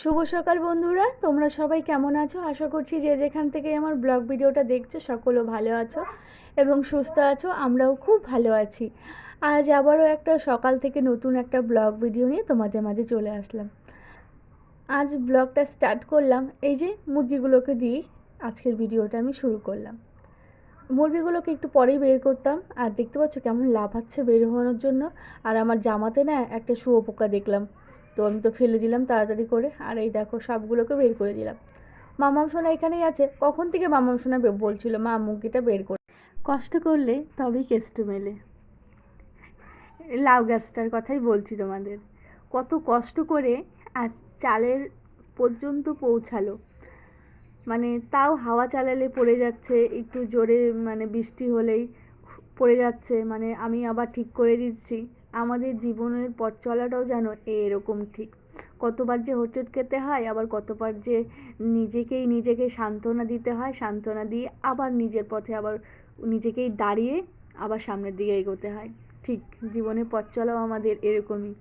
শুভ সকাল বন্ধুরা, তোমরা সবাই কেমন আছো? আশা করছি যে যেখান থেকে আমার ব্লগ ভিডিওটা দেখছ সকলেও ভালো আছো এবং সুস্থ আছো, আমরাও খুব ভালো আছি। আজ আবারও একটা সকাল থেকে নতুন একটা ব্লগ ভিডিও নিয়ে তোমাদের মাঝে চলে আসলাম। আজ ব্লগটা স্টার্ট করলাম, এই যে মুরগিগুলোকে দিয়ে আজকের ভিডিওটা আমি শুরু করলাম। মুরগিগুলোকে একটু পরেই বের করতাম, আর দেখতে পাচ্ছ কেমন লাফাচ্ছে বের হওয়ানোর জন্য, আর আমার জামাতে না একটা শুয়োপোকা দেখলাম। তো আমি তো ফেলে দিলাম তাড়াতাড়ি করে। আর এই দেখো সবগুলোকে বের করে দিলাম। মামাম সোনা এখানেই আছে। কখন থেকে মামাম সোনা বলছিল, মা, মুরগিটা বের করে কষ্ট করলে তবেই কেষ্ট মেলে। লাউ গাছটার কথাই বলছি তোমাদের। কত কষ্ট করে আজ চালের পর্যন্ত পৌঁছালো। মানে তাও হাওয়া চালালে পড়ে যাচ্ছে, একটু জোরে মানে বৃষ্টি হলেই পড়ে যাচ্ছে। মানে আমি আবার ঠিক করে দিচ্ছি। আমাদের জীবনের পথ চলাটাও যেন এরকম ঠিক। কতবার যে হোঁচট খেতে হয়, আবার কতবার যে নিজেকেই নিজেকে সান্ত্বনা দিতে হয়, সান্ত্বনা দিয়ে আবার নিজের পথে আবার নিজেকেই দাঁড়িয়ে আবার সামনের দিকে এগোতে হয়। ঠিক, জীবনে পথ চলাও আমাদের এরকমই।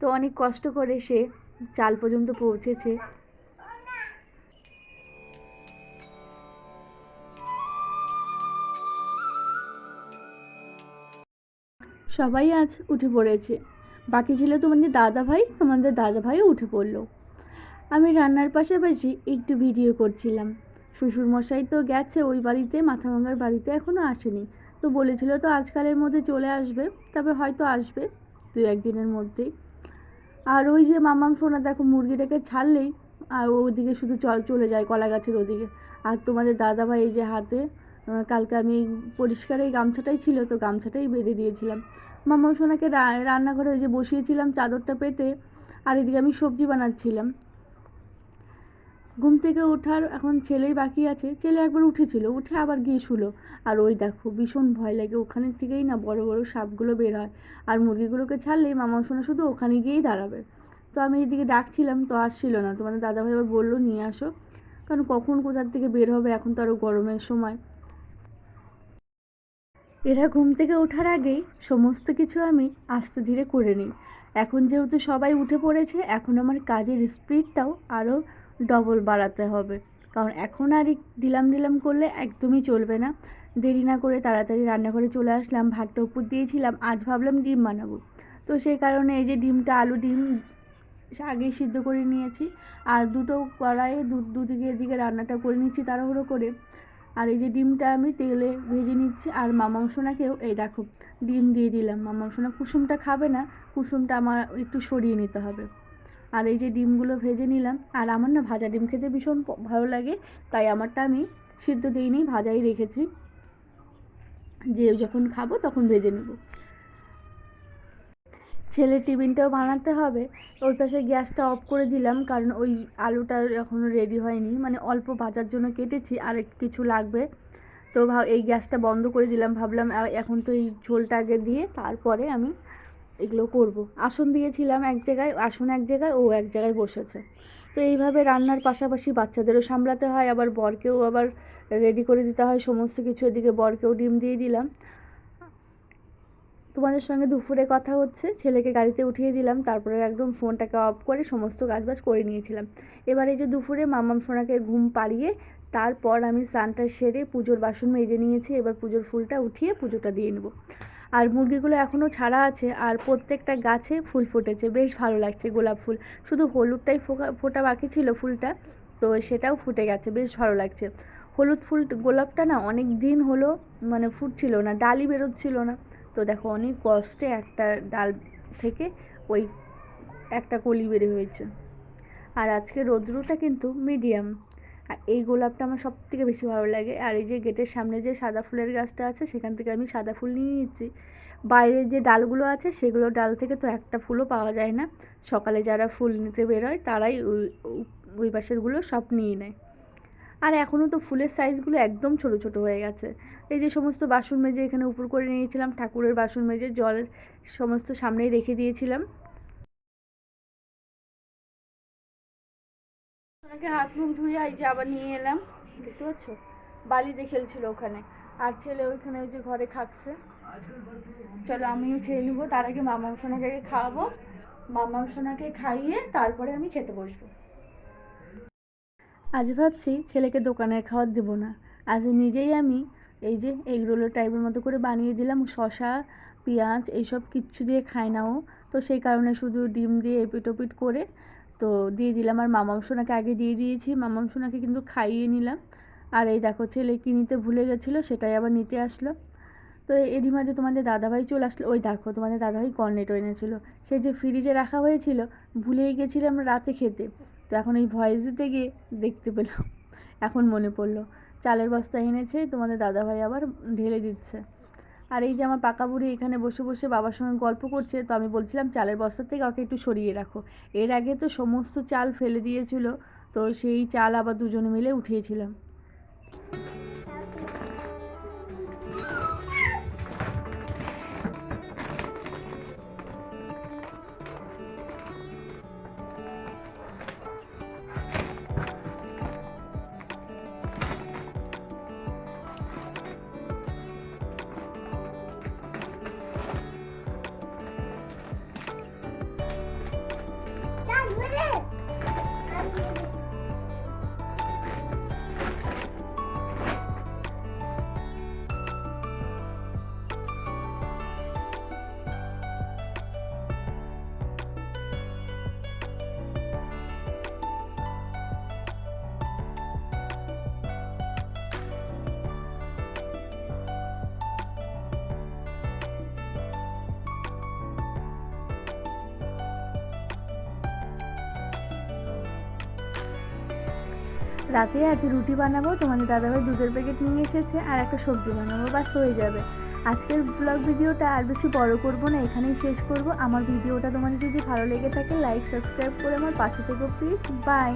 তো অনেক কষ্ট করে সে চাল পর্যন্ত পৌঁছেছে। সবাই আজ উঠে পড়েছে। বাকি ছিল তোমাদের দাদা ভাই তোমাদের দাদা ভাইও উঠে পড়ল। আমি রান্নার পাশাপাশি একটু ভিডিও করছিলাম। শ্বশুর মশাই তো গেছে, ওই বাড়িতে মাথা ভাঙার বাড়িতে এখনও আসেনি। তো বলেছিল তো আজকালের মধ্যে চলে আসবে, তবে হয়তো আসবে দু একদিনের মধ্যেই। আর ওই যে মামাম সোনা, দেখো, মুরগিটাকে ছাড়লেই আর ওদিকে শুধু চল চলে যায় কলা গাছের ওদিকে। আর তোমাদের দাদা ভাই এই যে হাতে কালকে আমি পরিষ্কার এই গামছাটাই ছিল, তো গামছাটাই বেঁধে দিয়েছিলাম। মামা সোনাকে রান্নাঘরে ওই যে বসিয়েছিলাম চাদরটা পেতে, আর এদিকে আমি সবজি বানাচ্ছিলাম। ঘুম থেকে ওঠার এখন ছেলেই বাকি আছে, ছেলে একবার উঠেছিল, উঠে আবার গিয়ে শুলো। আর ওই দেখো, ভীষণ ভয় লাগে, ওখানের থেকেই না বড় বড় সাপগুলো বের হয়। আর মুরগিগুলোকে ছাড়লেই মামা সোনা শুধু ওখানে গিয়েই দাঁড়াবে। তো আমি এদিকে ডাকছিলাম, তো আসছিল না। তোমাদের দাদাভাই আবার বলল, নিয়ে আসো। কারণ কখন কোথার থেকে বের হবে, এখন তো আরও গরমের সময়। এরা ঘুম থেকে ওঠার আগেই সমস্ত কিছু আমি আস্তে ধীরে করে নিই। এখন যেহেতু সবাই উঠে পড়েছে, এখন আমার কাজের স্পিডটাও আরও ডবল বাড়াতে হবে। কারণ এখন আর ডিলাম ডিলাম করলে একদমই চলবে না। দেরি না করে তাড়াতাড়ি রান্নাঘরে চলে আসলাম, ভাতটা উপর দিয়েছিলাম, আজ ভাবলাম ডিম বানাবো। তো সেই কারণে এই যে ডিমটা, আলু ডিম আগেই সিদ্ধ করে নিয়েছি। আর দুটো কড়াইয়ে দু দুদিকে এদিকে রান্নাটা করে নিচ্ছি তাড়াহুড়ো করে। আর এই যে ডিমটা আমি তেলে ভেজে নিচ্ছি, আর মামাংসোনাকেও এই দেখো ডিম দিয়ে দিলাম। মামাংসোনা কুসুমটা খাবে না, কুসুমটা আমার একটু সরিয়ে নিতে হবে। আর এই যে ডিমগুলো ভেজে নিলাম, আর আমার না ভাজা ডিম খেতে ভীষণ ভালো লাগে, তাই আমারটা আমি সিদ্ধ দিইনি ভাজাই রেখেছি। যে যখন খাব তখন ভেজে নেব। ছেলের টিফিনটাও বানাতে হবে। ওই পাশে গ্যাসটা অফ করে দিলাম, কারণ ওই আলুটা এখনও রেডি হয়নি। মানে অল্প ভাজার জন্য কেটেছি, আর কিছু লাগবে। তো এই গ্যাসটা বন্ধ করে দিলাম, ভাবলাম এখন তো এই ঝোলটা আগে দিয়ে তারপরে আমি এগুলো করব। আসন দিয়েছিলাম এক জায়গায়, আসন এক জায়গায়, ও এক জায়গায় বসেছে। তো এইভাবে রান্নার পাশাপাশি বাচ্চাদেরও সামলাতে হয়, আবার বরকেও আবার রেডি করে দিতে হয়, সমস্ত কিছু এদিকে বরকেও ডিম দিয়ে দিলাম। তোমাদের সঙ্গে দুপুরে কথা হচ্ছে। ছেলেকে গাড়িতে উঠিয়ে দিলাম, তারপরে একদম ফোনটাকে অফ করে সমস্ত কাজবাজ করে নিয়েছিলাম। এবার এই যে দুপুরে মামাম সোনাকে ঘুম পাড়িয়ে, তারপর আমি স্নানটা সেরে পুজোর বাসন মেজে নিয়েছি, এবার পুজোর ফুলটা উঠিয়ে পুজোটা দিয়ে নেব। আর মুরগিগুলো এখনও ছাড়া আছে, আর প্রত্যেকটা গাছে ফুল ফুটেছে, বেশ ভালো লাগছে গোলাপ ফুল। শুধু হলুদটাই ফোকা, ফোটা বাকি ছিল ফুলটা, তো সেটাও ফুটে গেছে, বেশ ভালো লাগছে। হলুদ ফুল গোলাপটা না অনেক দিন হলো মানে ফুটছিল না ডালি বেরোচ্ছিল না। তো দেখো অনেক কষ্টে একটা ডাল থেকে ওই একটা কলি বের হয়েছে। আর আজকে রৌদ্রটা কিন্তু মিডিয়াম আর এই গোলাপটা আমার সব থেকে বেশি ভালো লাগে। আর এই যে গেটের সামনে যে সাদা ফুলের গাছটা আছে, সেখান থেকে আমি সাদা ফুল নিয়ে নিচ্ছি। বাইরের যে ডালগুলো আছে, সেগুলো ডাল থেকে তো একটা ফুলও পাওয়া যায় না। সকালে যারা ফুল নিতে বেরোয় তারাই ওই ওই পাশেরগুলো সব নিয়ে নেয়। আর এখনও তো ফুলের সাইজগুলো একদম ছোট ছোট হয়ে গেছে। এই যে সমস্ত বাসন মেজে এখানে উপর করে নিয়েছিলাম, ঠাকুরের বাসন মেজে জল সমস্ত সামনেই রেখে দিয়েছিলাম। ওনাকে হাত মুখ ধুয়ে এই যে আবার নিয়ে এলাম, দেখতে পাচ্ছ? বালিতে খেলছিল ওখানে। আর ছেলে ওইখানে ওই যে ঘরে খাচ্ছে। চলো আমিও খেয়ে নেব, তার আগে মামা সোনাকে খাওয়াবো। মামা সোনাকে খাইয়ে তারপরে আমি খেতে বসবো। আজ ভাবছি ছেলেকে দোকানের খাবার দেবো না। আজ নিজেই আমি এই যে এগ রোলের টাইপের মতো করে বানিয়ে দিলাম শশা পেঁয়াজ এইসব কিচ্ছু দিয়ে খায় না ও। তো সেই কারণে শুধু ডিম দিয়ে এপিট ওপিট করে তো দিয়ে দিলাম। আর মামাম সোনাকে আগে দিয়ে দিয়েছি, মামাম সোনাকে কিন্তু খাইয়ে নিলাম। আর এই দেখো ছেলে কি নিতে ভুলে গেছিল সেটাই আবার নিতে আসলো। তো এরই মাঝে তোমাদের দাদাভাই চলে আসলো। ওই দেখো তোমাদের দাদাভাই কর্নেটো এনেছিল। সেই যে ফ্রিজে রাখা হয়েছিল, ভুলেই গেছিলাম রাতে খেতে। তো এখন এই ভয়েস দিতে গিয়ে দেখতে পেলাম। এখন মনে পড়ল, চালের বস্তা এনেছে, তোমাদের দাদাভাই আবার ঢেলে দিচ্ছে। আর এই যে আমার পাকা বুড়ি এখানে বসে বসে বাবার সঙ্গে গল্প করছে, তো আমি বলছিলাম, চালের বস্তা থেকে ওকে একটু সরিয়ে রাখো। এর আগে তো সমস্ত চাল ফেলে দিয়েছিল, তো সেই চাল আবার দুজনে মিলে উঠিয়েছিলাম। রাতে আজ রুটি বানাবো, তোমাদের দাদাভাই দুধের প্যাকেট নিয়ে এসেছে আর একটা সবজি বানাবো বাস হয়ে যাবে। আজকের ব্লগ ভিডিওটা আর বেশি বড় করব না, এখানেই শেষ করব। আমার ভিডিওটা তোমাদের যদি ভালো লেগে থাকে লাইক সাবস্ক্রাইব করে আমার পাশে থেকো প্লিজ বাই